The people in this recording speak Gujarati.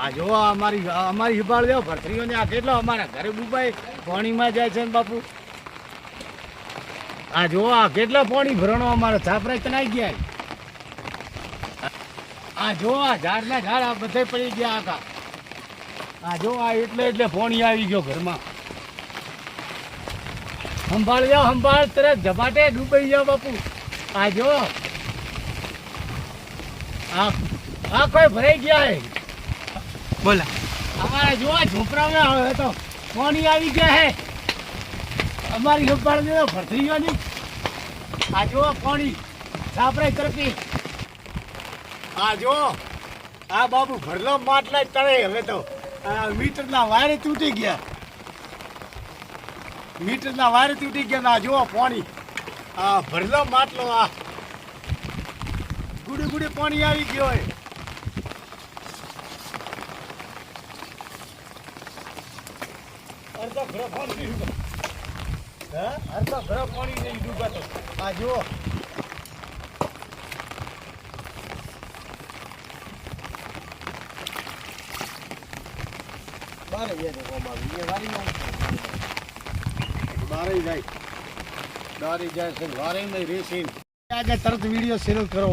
આ જો અમારી અમારી હિબાળ દેવો ભરતરીઓને આ કેટલો અમારા ઘરે બુબાઈ પાણીમાં જાય છે ને બાપુ? આ જો આ કેટલા પાણી ભરણો અમારે છાપરા તણાઈ ગયા આ જો આ ઝાડના ઝાડ આ બધે પડી ગયા હતા આ જો આ એટલે એટલે ફોણી આવી ગયો ઘરમાં. સંભાળ જાઓ, સંભાળ, તરત ઝપાટે ડૂબાઈ જાઓ બાપુ. આ જો. આ કોઈ ભરાઈ ગયા બોલા. અમારા જોવા ઝૂંપડામાં હવે તો પાણી આવી ગયા હે? અમારી ઝોપાડી તો ભરતી ભરતરીઓની આ જો પાણી સાપરાઈ તરફી આ જો આ બાબુ ભરલો માટલા તળે હવે તો. મીટરના વાયરે તૂટી ગયા. મીટરના વાયરે તૂટી ગયા આ જો પાણી આ ભરલો માટલો આ. ગુડી ગુડી પાણી આવી ગયો હે અડધો ઘરો પાણી નહીં ડૂબે હે પાણી નહીં ડૂબાતો આ જુઓ. બારે જાય તો એ વારીમાં બારે જાય. બારે જાય છે વારે નહીં, રેસીન. આગળ તરત વીડિયો શરૂ કરો.